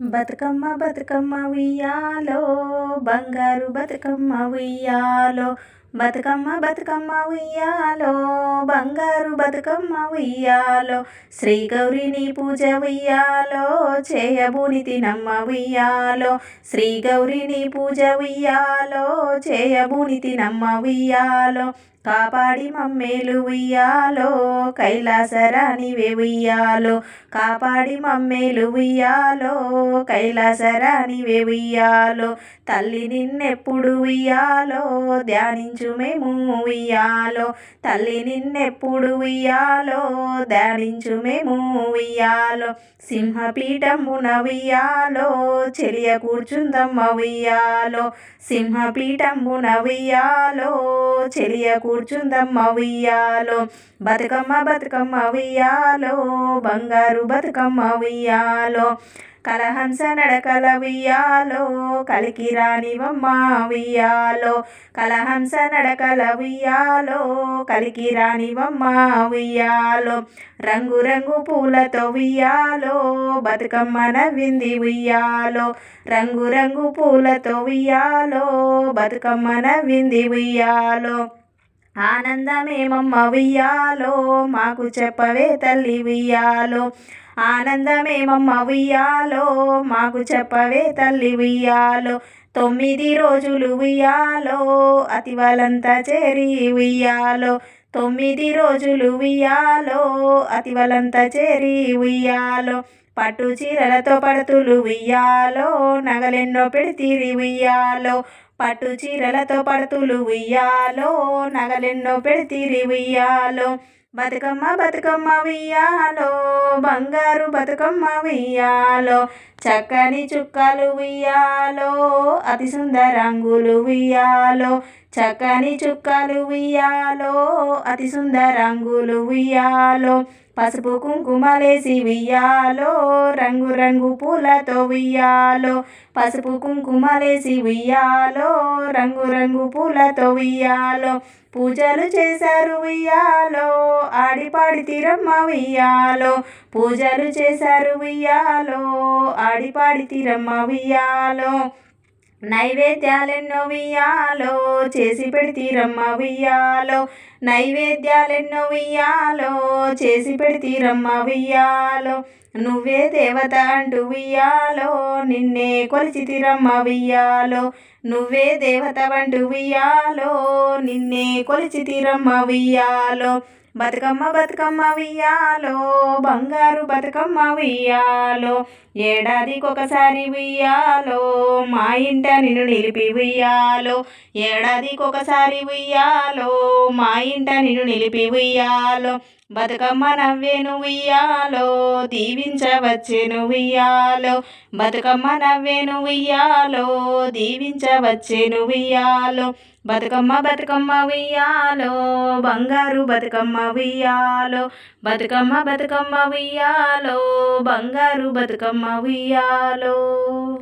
బతుకమ్మ బతుకమ్మ ఉయ్యాలో. బంగారు బతుకమ్మ ఉయ్యాలో బతుకమ్మ బతుకమ్మ ఉయ్యాలో బంగారు బతుకమ్మ ఉయ్యాలో శ్రీ గౌరిని పూజ ఉయ్యాలో చేయబూని తినమ్మ ఉయ్యాలో శ్రీ గౌరిని పూజ ఉయ్యాలో చేయబూని తినమ్మ ఉయ్యాలో కాపాడి మమ్మేలు ఉయ్యాలో కైలాసరానివే ఉయ్యాలో కాపాడి మమ్మేలు ఉయ్యాలో కైలాసరానివే ఉయ్యాలో తల్లి తల్లి నిన్నెప్పుడు ఇయ్యాలో ధ్యానించు మేము ఇయ్యాలో తల్లి నిన్నెప్పుడు ఇయ్యాలో ధ్యానించు మేము ఇయ్యాలో సింహపీఠమున ఉయ్యాలో చెలియ కూర్చుందమ్మ ఉయ్యాలో. సింహపీఠమున ఉయ్యాలో చెలియ కూర్చుందమ్మ ఉయ్యాలో. బతుకమ్మ బతుకమ్మ ఉయ్యాలో బంగారు బతుకమ్మ ఉయ్యాలో. కలహంస నడకల ఉయ్యాలో కలికి రానివమ్మ ఉయ్యాలో కలహంస నడకల ఉయ్యాలో కలికి రానివమ్మ ఉయ్యాలో రంగురంగు పూలతో ఉయ్యాలో బతుకమ్మ నవ్వింది ఉయ్యాలో రంగురంగు పూలతో ఉయ్యాలో బతుకమ్మ నవ్వింది ఉయ్యాలో ఆనందమేమమ్మ ఉయ్యాలో మాకు చెప్పవే తల్లి ఉయ్యాలో. ఆనందమేమమ్మ ఉయ్యాలో మాకు చెప్పవే తల్లి ఉయ్యాలో. తొమ్మిది రోజులు ఉయ్యాలో అతివలంతా చేరి ఉయ్యాలో. తొమ్మిది రోజులు ఉయ్యాలో అతివలంతా చేరి ఉయ్యాలో. పట్టు చీరలతో పడుతులు ఉయ్యాలో నగలెన్నో పెడితిరి ఉయ్యాలో. పట్టు చీరలతో పడుతులు ఉయ్యాలో నగలెన్నో పెడితిరి ఉయ్యాలో. బతుకమ్మ బతుకమ్మ ఉయ్యాలో బంగారు బతుకమ్మ ఉయ్యాలో. చక్కని చుక్కలు ఉయ్యాలో అతి సుందర రంగులు ఉయ్యాలో. చక్కని చుక్కలు ఉయ్యాలో అతి సుందర రంగులు ఉయ్యాలో. పసుపు కుంకుమలేసి ఉయ్యాలో రంగురంగు పూలతో ఉయ్యాలో. పసుపు కుంకుమలేసి ఉయ్యాలో రంగురంగు పూలతో ఉయ్యాలో. పూజలు చేశారు ఉయ్యాలో ఆడిపాడి తీరమ్మ ఉయ్యాలో. పూజలు చేశారు ఉయ్యాలో ఆడిపాడి తీరమ్మ ఉయ్యాలో. నైవేద్యాలెన్నో వియ్యాలో చేసి పెడితీరమ్మ ఉయ్యాలో. నైవేద్యాలెన్నో వియ్యాలో చేసి పెడితీరమ్మ ఉయ్యాలో. నువ్వే దేవత అంటూ ఉయ్యాలో. నిన్నే కొలిచి తీరమ్మ వియ్యాలో నువ్వే దేవత అంటూ ఉయ్యాలో. నిన్నే కొలిచి తీరమ్మ బతుకమ్మ బతుకమ్మ వియ్యాలో బంగారు బతుకమ్మ వియ్యాలో ఏడాదికొకసారి వియ్యాలో మా ఇంట నిన్ను నిలిపి ఉయ్యాలో ఏడాదికొకసారి ఉయ్యాలో మా ఇంట నిన్ను నిలిపి ఉయ్యాలో బతుకమ్మ నవ్వేను ఉయ్యాలో దీవించవచ్చేను ఉయ్యాలో. బతుకమ్మ నవ్వేను ఉయ్యాలో దీవించవచ్చేను ఉయ్యాలో. బతుకమ్మ బతుకమ్మ ఉయ్యాలో బంగారు బతుకమ్మ ఉయ్యాలో. బతుకమ్మ బతుకమ్మ ఉయ్యాలో బంగారు బతుకమ్మ ఉయ్యాలో.